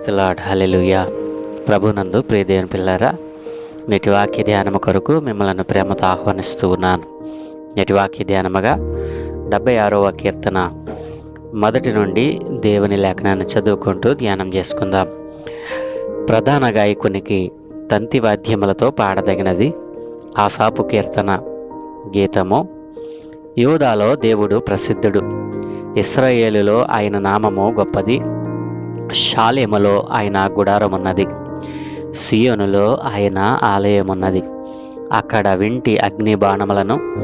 క్రైస్తలాడ్ hallelujah ప్రభునందు ప్రియదేవుని పిల్లారా నేటి వాక్య ధ్యానము కొరకు మిమ్మల్ని ప్రేమతో ఆహ్వానిస్తూ ఉన్నాను. నేటి వాక్య ధ్యానముగా డెబ్బై ఆరవ కీర్తన. మొదటి నుండి దేవుని లేఖనాన్ని చదువుకుంటూ ధ్యానం చేసుకుందాం. ప్రధాన గాయకునికి తంతి వాద్యములతో పాడదగినది ఆసాపు కీర్తన గీతము. యూదాలో దేవుడు ప్రసిద్ధుడు. ఇస్రాయేలులో ఆయన నామము గొప్పది. షాలేమలో ఆయన గుడారమున్నది సియోనులో ఆయన ఆలయమున్నది అక్కడ వింటి అగ్ని బాణములను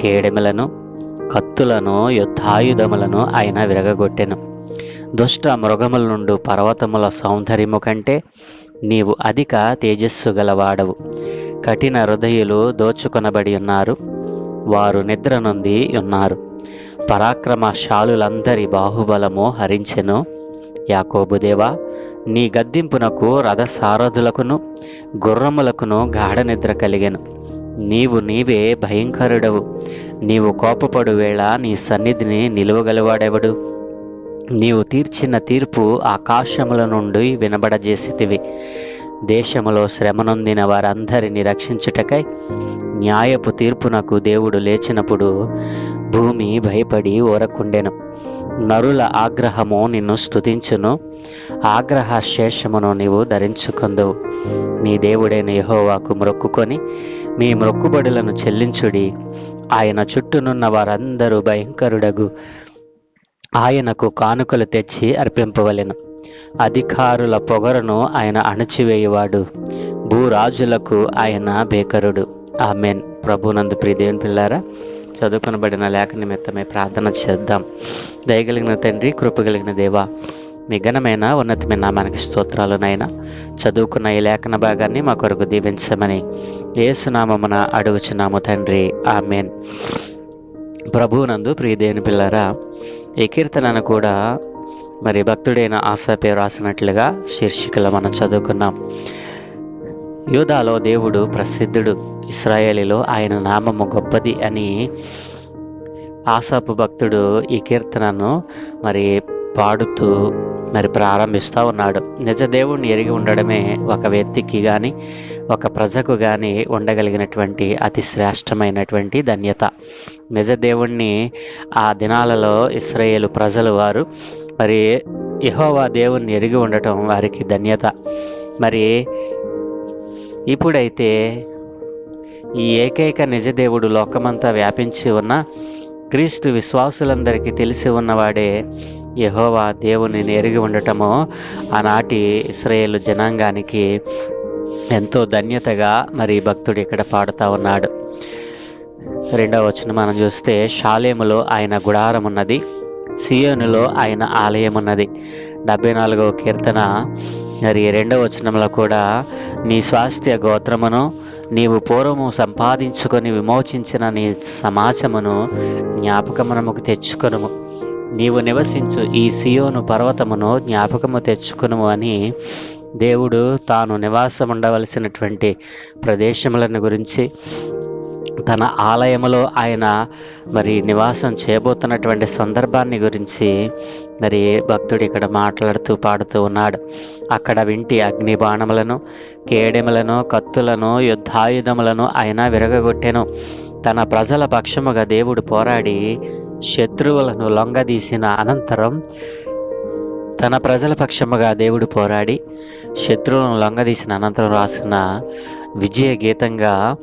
కేడెములను కత్తులను యుద్ధాయుధములను ఆయన విరగగొట్టెను. దుష్ట మృగముల నుండి పర్వతముల సౌందర్యము కంటే నీవు అధిక తేజస్సు గలవాడవు. కఠిన హృదయులు దోచుకొనబడి ఉన్నారు. వారు నిద్ర నుండి ఉన్నారు. పరాక్రమశాలులందరి బాహుబలము హరించెను. యాకోబుదేవా నీ గద్దింపునకు రథసారథులకును గుర్రములకును గాఢ నిద్ర కలిగాను. నీవు నీవే భయంకరుడవు. నీవు కోపపడు వేళ నీ సన్నిధిని నిలువగలవాడెవడు? నీవు తీర్చిన తీర్పు ఆకాశముల నుండి వినబడజేసితివి. దేశములో శ్రమనొందిన వారందరిని రక్షించుటకై న్యాయపు తీర్పునకు దేవుడు లేచినప్పుడు భూమి భయపడి ఊరకుండెను నరుల ఆగ్రహము నిన్ను స్తుతించును. ఆగ్రహ శేషమును నీవు ధరించుకుందువు నీ దేవుడైన యహోవాకు మ్రొక్కుకొని మీ మ్రొక్కుబడులను చెల్లించుడి. ఆయన చుట్టూనున్న వారందరూ భయంకరుడగు. ఆయనకు కానుకలు తెచ్చి అర్పింపవలెను. అధికారుల పొగరును ఆయన అణచివేయవాడు. భూరాజులకు ఆయన బేకరుడు ఆమెన్. ప్రభునందు ప్రియదేవుని పిల్లారా చదువుకొనబడిన లేఖ నిమిత్తమే ప్రార్థన చేద్దాం. దయగలిగిన తండ్రి కృపగలిగిన దేవా మీ ఘనమైన ఉన్నతమైన నామానికి స్తోత్రాలునైనా చదువుకున్న ఈ లేఖన భాగాన్ని మా కొరకు దీవించమని ఏసునామమున అడుగుచున్నాము తండ్రి. ఆమెన్. ప్రభువునందు ప్రియదేని పిల్లరా ఈ కీర్తనను కూడా మరి భక్తుడైన ఆశాపే రాసినట్లుగా శీర్షికలో మనం చదువుకున్నాం. యూదాలో దేవుడు ప్రసిద్ధుడు ఇస్రాయేలీలో ఆయన నామము గొప్పది అని ఆసాపు భక్తుడు ఈ కీర్తనను మరి పాడుతూ మరి ప్రారంభిస్తూ ఉన్నాడు. నిజ దేవుణ్ణి ఎరిగి ఉండడమే ఒక వ్యక్తికి కానీ ఒక ప్రజకు కానీ ఉండగలిగినటువంటి అతి శ్రేష్టమైనటువంటి ధన్యత. నిజ దేవుణ్ణి ఆ దినాలలో ఇస్రాయేలు ప్రజలు వారు మరి యహోవా దేవుణ్ణి ఎరిగి ఉండటం వారికి ధన్యత. మరి ఇప్పుడైతే ఈ ఏకైక నిజదేవుడు లోకమంతా వ్యాపించి ఉన్న క్రీస్తు విశ్వాసులందరికీ తెలిసి ఉన్నవాడే యహోవా దేవుని ఎరిగి ఉండటము ఆనాటి ఇస్రాయేల్ జనాంగానికి ఎంతో ధన్యతగా మరి భక్తుడు ఇక్కడ పాడుతూ ఉన్నాడు. రెండవ వచ్చిన మనం చూస్తే షాలేములో ఆయన గుడారం ఉన్నది సియోనులో ఆయన ఆలయం ఉన్నది. డెబ్బై నాలుగవ కీర్తన మరి రెండవ వచనంలో కూడా నీ స్వాస్థ్య గోత్రమును నీవు పూర్వము సంపాదించుకొని విమోచించిన నీ సమాజమును జ్ఞాపకమునముకు తెచ్చుకొనుము. నీవు నివసించు ఈ సియోను పర్వతమును జ్ఞాపకము తెచ్చుకును అని దేవుడు తాను నివాసం ఉండవలసినటువంటి ప్రదేశములను గురించి తన ఆలయములో ఆయన మరి నివాసం చేయబోతున్నటువంటి సందర్భాన్ని గురించి మరి భక్తుడు ఇక్కడ మాట్లాడుతూ పాడుతూ ఉన్నాడు. అక్కడ వింటి అగ్ని బాణములను కేడెములను కత్తులను యుద్ధాయుధములను ఆయన విరగగొట్టెను. తన ప్రజల పక్షముగా దేవుడు పోరాడి శత్రువులను లొంగదీసిన అనంతరం తన ప్రజల పక్షముగా దేవుడు పోరాడి శత్రువులను లొంగదీసిన అనంతరం రాసిన విజయ గీతంగా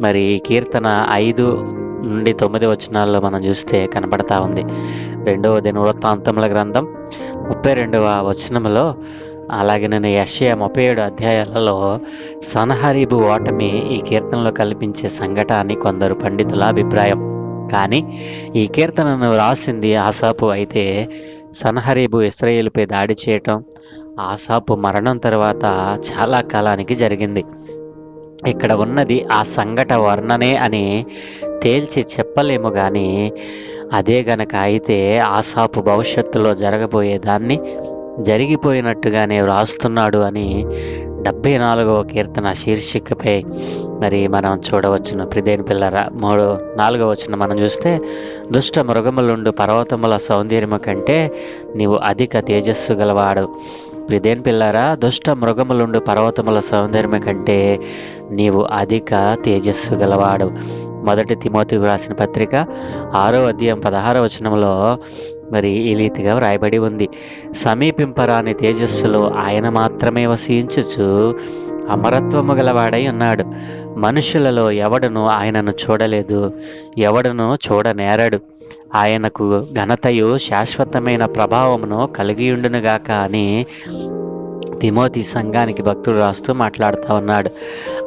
మరి కీర్తన ఐదు నుండి తొమ్మిది వచనాల్లో మనం చూస్తే కనబడతా ఉంది. రెండవ దినవృత్తాంతముల గ్రంథం ముప్పై రెండవ వచనంలో అలాగే నేను యషయ ముప్పై ఏడు అధ్యాయాలలో సనహరీబు ఓటమి ఈ కీర్తనలో కల్పించే సంఘట అని కొందరు పండితుల అభిప్రాయం. కానీ ఈ కీర్తనను రాసింది ఆసాపు అయితే సనహరీబు ఇస్రాయేలుపై దాడి చేయటం ఆసాపు మరణం తర్వాత చాలా కాలానికి జరిగింది. ఇక్కడ ఉన్నది ఆ సంఘట వర్ణనే అని తేల్చి చెప్పలేము కానీ అదే గనక అయితే ఆసాపు భవిష్యత్తులో జరగబోయేదాన్ని జరిగిపోయినట్టుగానే వ్రాస్తున్నాడు అని డెబ్బై నాలుగవ కీర్తన శీర్షికపై మరి మనం చూడవచ్చును. ప్రిదేని పిల్లర మూడు నాలుగవ వచ్చిన మనం చూస్తే దుష్ట మృగములుండు పర్వతముల సౌందర్యము కంటే నీవు అధిక తేజస్సు గలవాడు. ప్రిదేన్ పిల్లారా దుష్ట మృగములుండు పర్వతముల సౌందర్యము కంటే నీవు అధిక తేజస్సు గలవాడు. మొదటి తిమోతికి రాసిన పత్రిక ఆరో అధ్యాయం పదహారో వచనంలో మరి ఈ రీతిగా వ్రాయబడి ఉంది. సమీపింపరాని తేజస్సులో ఆయన మాత్రమే వసించుచు అమరత్వము గలవాడై ఉన్నాడు. మనుషులలో ఎవడను ఆయనను చూడలేదు ఎవడను చూడనేరడు. ఆయనకు ఘనతయు శాశ్వతమైన ప్రభావమును కలిగియుండునుగాక అని తిమోతి సంఘానికి భక్తుడు రాస్తూ మాట్లాడుతూ ఉన్నాడు.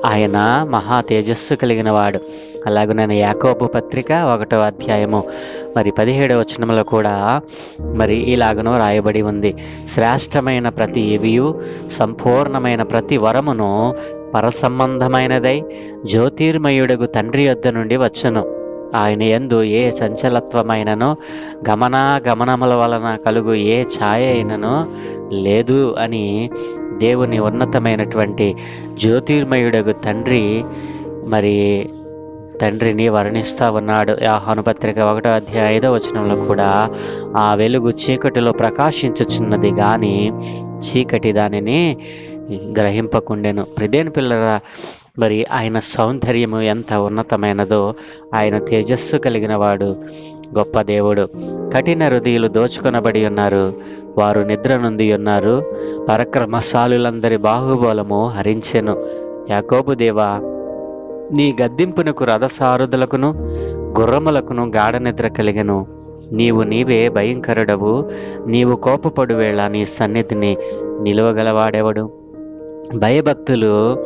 ఆయన మహా తేజస్సు కలిగిన వాడు అలాగే నేను యాకోబు పత్రిక ఒకటో అధ్యాయము మరి పదిహేడవ వచనంలో కూడా మరి ఇలాగనో రాయబడి ఉంది. శ్రేష్టమైన ప్రతి ఇవియు సంపూర్ణమైన ప్రతి వరమును పరసంబంధమైనదై జ్యోతిర్మయుడగు తండ్రి యొద్ద నుండి వచ్చను. ఆయన ఎందు ఏ చంచలత్వమైనను గమనాగమనముల వలన కలుగు ఏ ఛాయ అయినను లేదు అని దేవుని ఉన్నతమైనటువంటి జ్యోతిర్మయుడగు తండ్రి మరి తండ్రిని వర్ణిస్తూ ఉన్నాడు. ఆ పత్రిక ఒకటో అధ్యాయ ఐదో వచనంలో కూడా ఆ వెలుగు చీకటిలో ప్రకాశించుచున్నది కానీ చీకటి దానిని గ్రహింపకుండెను. ప్రదేని పిల్లల మరి ఆయన సౌందర్యము ఎంత ఉన్నతమైనదో ఆయన తేజస్సు కలిగిన వాడు గొప్ప దేవుడు. కఠిన హృదయులు దోచుకొనబడి ఉన్నారు. వారు నిద్ర నుండి ఉన్నారు. పరక్రమశాలులందరి బాహుబలము హరించెను. యాకోబు దేవా నీ గద్దింపునకు రథసారుదులకును గుర్రములకును గాఢ నిద్ర కలిగెను. నీవు నీవే భయంకరుడవు. నీవు కోపపడు వేళ నీ సన్నిధిని నిలువగలవాడెవడు? భయభక్తులు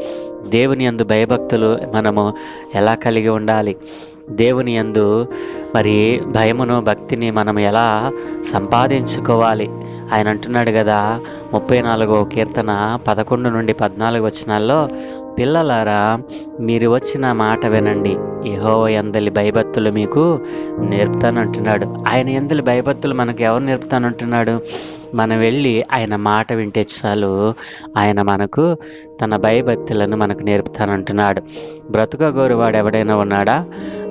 దేవుని యందు భయభక్తులు మనము ఎలా కలిగి ఉండాలి? దేవుని యందు మరి భయమును భక్తిని మనం ఎలా సంపాదించుకోవాలి? ఆయన అంటున్నాడు కదా ముప్పై నాలుగో కీర్తన పదకొండు నుండి పద్నాలుగు వచనాల్లో పిల్లలారా మీరు వచ్చిన మాట వినండి. యహో ఎందలి భయభక్తులు మీకు నేర్పుతానంటున్నాడు. ఆయన ఎందలి భయభక్తులు మనకు ఎవరు నేర్పుతానంటున్నాడు? మనం వెళ్ళి ఆయన మాట వింటే చాలు ఆయన మనకు తన భయభక్తులను మనకు నేర్పుతానంటున్నాడు బ్రతుకగోరువాడు ఎవడైనా ఉన్నాడా?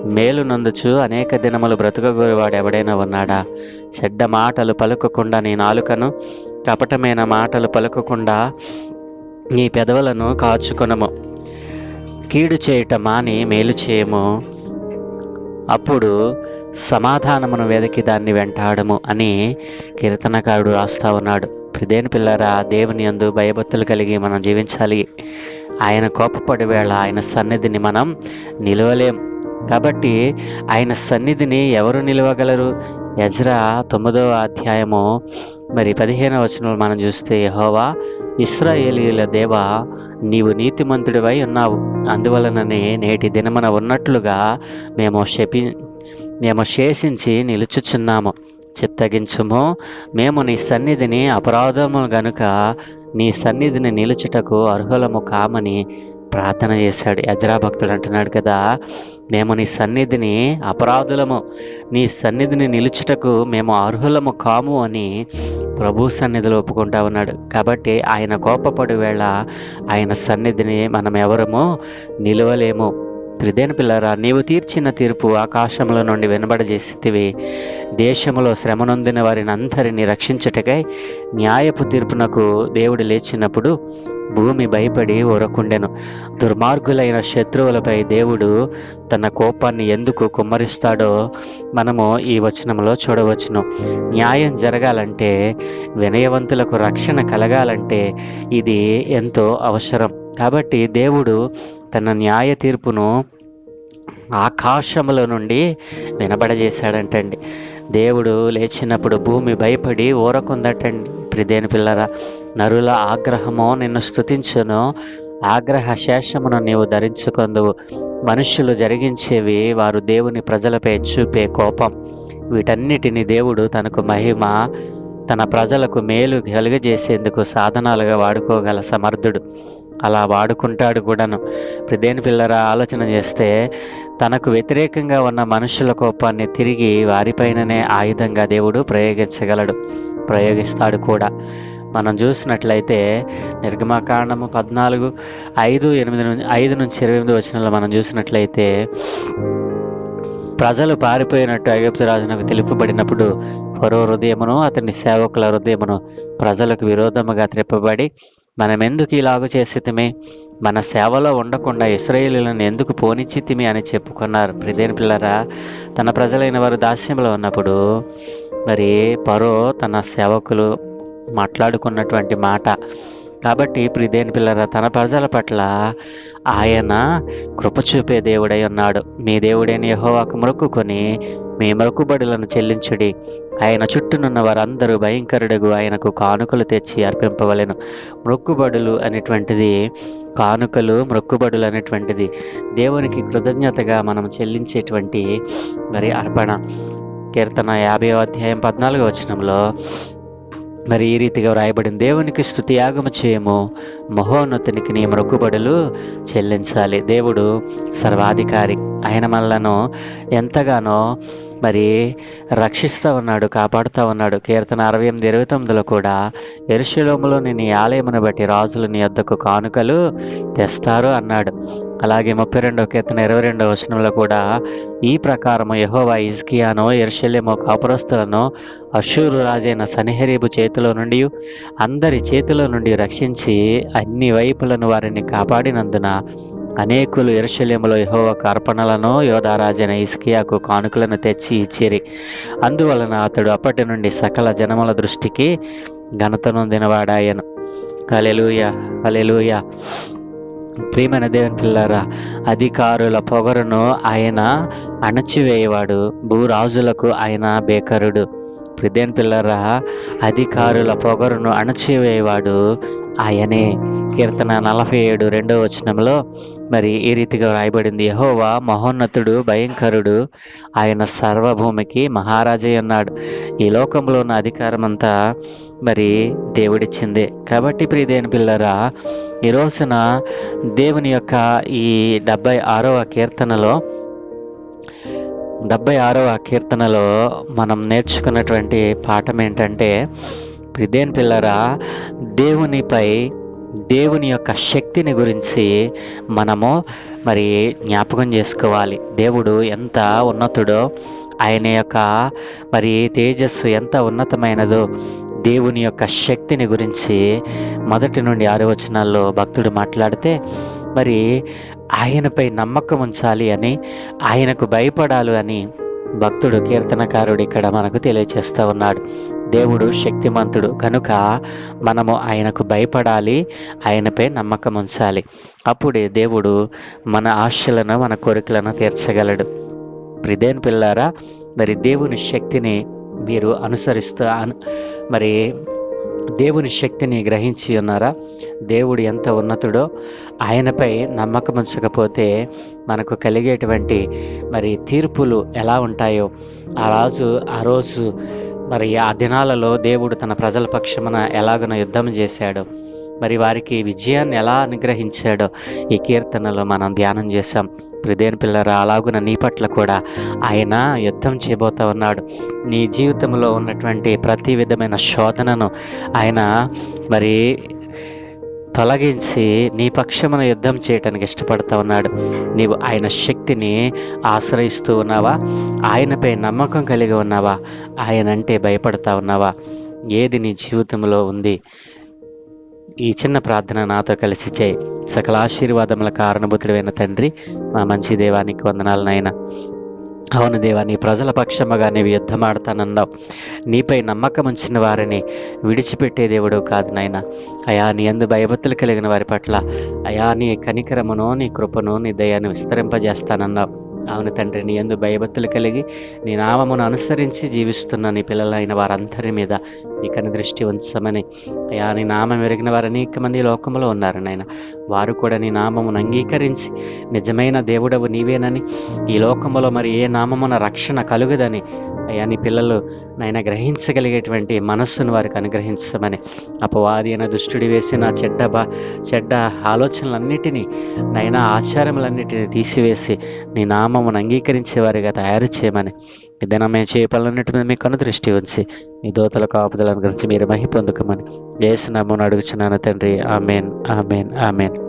మేలు నందుచు అనేక దినములు బ్రతుకగోరువాడు ఎవడైనా ఉన్నాడా? చెడ్డ మాటలు పలుకకుండా నీ నాలుకను కపటమైన మాటలు పలుకకుండా నీ పెదవులను కాచుకొనము. కీడు చేయట మాని మేలు చేయము. అప్పుడు సమాధానమును వెదకి దాన్ని వెంటాడము అని కీర్తనకారుడు రాస్తా ఉన్నాడు. ప్రిదేని పిల్లరా దేవుని యందు భయభక్తులు కలిగి మనం జీవించాలి. ఆయన కోపపడి వేళ ఆయన సన్నిధిని మనం నిలవలేం. కాబట్టి ఆయన సన్నిధిని ఎవరు నిలవగలరు? యజ్రా తొమ్మిదవ అధ్యాయము మరి పదిహేనవ వచనంలో మనం చూస్తే యహోవా ఇస్రాయేలీల దేవ నీవు నీతిమంతుడివై ఉన్నావు. అందువలననే నేటి దినమన ఉన్నట్లుగా మేము శపి మేము శేషించి నిలుచుచున్నాము. చిత్తగించుము మేము నీ సన్నిధిని అపరాధము గనుక నీ సన్నిధిని నిలుచుటకు అర్హులము కామని ప్రార్థన చేశాడు. యజ్రా భక్తుడు అంటున్నాడు కదా మేము నీ సన్నిధిని అపరాధులము నీ సన్నిధిని నిలుచుటకు మేము అర్హులము కాము అని ప్రభు సన్నిధిలో ఒప్పుకుంటా ఉన్నాడు. కాబట్టి ఆయన కోపపడి వేళ ఆయన సన్నిధిని మనం ఎవరము నిలవలేము. త్రిదేన పిల్లరా నీవు తీర్చిన తీర్పు ఆకాశంలో నుండి వినబడజేసితివి. దేశములో శ్రమనొందిన వారిని అందరినీ రక్షించుటకై న్యాయపు తీర్పునకు దేవుడు లేచినప్పుడు భూమి భయపడి ఒరకుండెను దుర్మార్గులైన శత్రువులపై దేవుడు తన కోపాన్ని ఎందుకు కుమ్మరిస్తాడో మనము ఈ వచనంలో చూడవచ్చును. న్యాయం జరగాలంటే వినయవంతులకు రక్షణ కలగాలంటే ఇది ఎంతో అవసరం. కాబట్టి దేవుడు తన న్యాయ తీర్పును ఆకాశముల నుండి వినబడజేశాడంటండి. దేవుడు లేచినప్పుడు భూమి భయపడి ఊరకుందటండి. ప్రిదేని పిల్లరా నరుల ఆగ్రహము నిన్ను స్థుతించును ఆగ్రహ శేషమును నీవు ధరించుకొందువు. మనుష్యులు జరిగించేవి వారు దేవుని ప్రజలపై చూపే కోపం. వీటన్నిటిని దేవుడు తనకు మహిమ తన ప్రజలకు మేలు కలుగజేసేందుకు సాధనాలుగా వాడుకోగల సమర్థుడు. అలా వాడుకుంటాడు కూడాను. ప్రదేని పిల్లరా ఆలోచన చేస్తే తనకు వ్యతిరేకంగా ఉన్న మనుషుల కోపాన్ని తిరిగి వారిపైననే ఆయుధంగా దేవుడు ప్రయోగించగలడు ప్రయోగిస్తాడు కూడా. మనం చూసినట్లయితే నిర్గమకాండము పద్నాలుగు ఐదు ఎనిమిది నుంచి ఐదు నుంచి ఇరవై ఎనిమిది వచనంలో మనం చూసినట్లయితే ప్రజలు పారిపోయినట్టు ఐగుప్తు రాజునకు తెలుపబడినప్పుడు ఫరో హృదయమును అతని సేవకుల హృదయమును ప్రజలకు విరోధముగా త్రిప్పబడి మనం ఎందుకు ఇలాగ చేసితిమి మన సేవలో ఉండకుండా ఇస్రాయేలీలను ఎందుకు పోనిచ్చితిమి అని చెప్పుకున్నారు. ప్రిదేని పిల్లరా తన ప్రజలైన వారు దాస్యంలో ఉన్నప్పుడు మరి పరో తన సేవకులు మాట్లాడుకున్నటువంటి మాట. కాబట్టి ప్రిదేని పిల్లరా తన ప్రజల పట్ల ఆయన కృప చూపే దేవుడై ఉన్నాడు. మీ దేవుడైన యహోవాకు మొక్కుకొని మీ మొక్కుబడులను చెల్లించుడి. ఆయన చుట్టూనున్న వారందరూ భయంకరుడుగు ఆయనకు కానుకలు తెచ్చి అర్పింపవలెను. మొక్కుబడులు అనేటువంటిది కానుకలు మొక్కుబడులు అనేటువంటిది దేవునికి కృతజ్ఞతగా మనం చెల్లించేటువంటి మరి అర్పణ. కీర్తన యాభై అధ్యాయం పద్నాలుగో వచనంలో మరి ఈ రీతిగా వ్రాయబడింది దేవునికి స్థుతి యాగము చేయము మహోన్నతునికి నీ మొక్కుబడులు చెల్లించాలి. దేవుడు సర్వాధికారి. ఆయన మనలను ఎంతగానో మరి రక్షిస్తూ ఉన్నాడు కాపాడుతూ ఉన్నాడు. కీర్తన అరవై ఎనిమిది ఇరవై తొమ్మిదిలో కూడా ఎరుశలోములోని నీ ఆలయమును బట్టి రాజులు నీ వద్దకు కానుకలు తెస్తారు అన్నాడు. అలాగే ముప్పై రెండో కీర్తన ఇరవై రెండో వచనంలో కూడా ఈ ప్రకారము యహోవా ఇజ్కియాను ఎరుషలేమో కాపురస్తులను అషూరు రాజైన సనిహరీబు చేతిలో నుండి అందరి చేతిలో నుండి రక్షించి అన్ని వైపులను వారిని కాపాడినందున అనేకులు ఎరుషలేములో యహోవ అర్పణలను యోధారాజైన ఇస్కియాకు కానుకలను తెచ్చి ఇచ్చిరి. అందువలన అతడు అప్పటి నుండి సకల జనముల దృష్టికి ఘనతనొందినవాడాయను అలెలుయ అలెలుయ ప్రియమైన దేవుని పిల్లారా అధికారుల పొగరును ఆయన అణచివేయవాడు భూరాజులకు ఆయన బేకరుడు. ప్రిదేన్ పిల్లరా అధికారుల పొగరును అణచివేయవాడు ఆయనే. కీర్తన నలభై ఏడు రెండో వచనంలో మరి ఈ రీతిగా రాయబడింది యహోవా మహోన్నతుడు భయంకరుడు ఆయన సర్వభూమికి మహారాజే ఉన్నాడు. ఈ లోకంలో ఉన్న అధికారం అంతా మరి దేవుడిచ్చిందే. కాబట్టి ప్రియదేని పిల్లరా ఈ రోజున దేవుని యొక్క ఈ డెబ్బై ఆరవ కీర్తనలో డెబ్బై ఆరవ కీర్తనలో మనం నేర్చుకున్నటువంటి పాఠం ఏంటంటే ప్రిదేన్ పిల్లరా దేవునిపై దేవుని యొక్క శక్తిని గురించి మనము మరి జ్ఞాపకం చేసుకోవాలి. దేవుడు ఎంత ఉన్నతుడో ఆయన యొక్క మరి తేజస్సు ఎంత ఉన్నతమైనదో దేవుని యొక్క శక్తిని గురించి మొదటి నుండి ఆరు వచనాల్లో భక్తుడు మాట్లాడితే మరి ఆయనపై నమ్మకం ఉంచాలి అని ఆయనకు భయపడాలి అని భక్తుడు కీర్తనకారుడు ఇక్కడ మనకు తెలియచేస్తూ ఉన్నాడు. దేవుడు శక్తిమంతుడు. కనుక మనము ఆయనకు భయపడాలి ఆయనపై నమ్మకం ఉంచాలి. అప్పుడే దేవుడు మన ఆశలను మన కోరికలను తీర్చగలడు. ప్రిదేన్ పిల్లారా మరి దేవుని శక్తిని మీరు అనుసరిస్తూ మరి దేవుని శక్తిని గ్రహించి ఉన్నారా? దేవుడు ఎంత ఉన్నతుడో ఆయనపై నమ్మకం ఉంచకపోతే మనకు కలిగేటువంటి మరి తీర్పులు ఎలా ఉంటాయో ఆ రాజు ఆ రోజు మరి ఆ దినాలలో దేవుడు తన ప్రజల పక్షమున ఎలాగన యుద్ధం చేశాడో. మరి వారికి విజయాన్ని ఎలా అనుగ్రహించాడో ఈ కీర్తనలో మనం ధ్యానం చేశాం. ప్రదేన్ పిల్లర అలాగున నీ పట్ల కూడా ఆయన యుద్ధం చేయబోతా ఉన్నాడు. నీ జీవితంలో ఉన్నటువంటి ప్రతి విధమైన శోధనను ఆయన మరి తొలగించి నీ పక్షమున యుద్ధం చేయటానికి ఇష్టపడతా ఉన్నాడు. నీవు ఆయన శక్తిని ఆశ్రయిస్తూ ఉన్నావా? ఆయనపై నమ్మకం కలిగి ఉన్నావా? ఆయన అంటే భయపడతా ఉన్నావా? ఏది నీ జీవితంలో ఉంది? ఈ చిన్న ప్రార్థన నాతో కలిసి చేయి. సకల ఆశీర్వాదముల కారణభూతుడైన తండ్రి మా మంచి దేవానికి వందనాలు నాయన. అవును దేవా నీ ప్రజల పక్షముగా నీవు యుద్ధమాడతానన్నావు. నీపై నమ్మకం ఉంచిన వారిని విడిచిపెట్టే దేవుడు కాదు నాయన. అయా నీ అందు భయభక్తులు కలిగిన వారి పట్ల అయా నీ కనికరమును నీ కృపను నీ దయను విస్తరింపజేస్తానన్నావు. అవును తండ్రి నీ ఎందు భయభక్తులు కలిగి నీ నామమును అనుసరించి జీవిస్తున్న నీ పిల్లలైన వారందరి మీద నీ కను దృష్టి ఉంచమని. అయా నీ నామం ఎరిగిన వారు అనేక మంది లోకంలో ఉన్నారు నాయన. వారు కూడా నీ నామమును అంగీకరించి నిజమైన దేవుడవు నీవేనని ఈ లోకములో మరి ఏ నామమున రక్షణ కలుగదని అయ్యా నీ పిల్లలు నాయన గ్రహించగలిగేటువంటి మనస్సును వారికి అనుగ్రహించమని అపవాది అయిన దుష్టుడి వేసిన చెడ్డ బా చెడ్డ ఆలోచనలన్నిటినీ నైనా ఆచారములన్నిటినీ తీసివేసి నీ నామమును అంగీకరించే వారిగా తయారు చేయమని ఈ దినమే చేపలన్నిటి మీద మీ కను దృష్టి ఉంచి మీ దోతల కాపుదలను గురించి మీరు మహి పొందుకమని. నమ్మను అడుగుచున్నాను తండ్రి. ఆమెన్. ఆమెన్. ఆమెన్.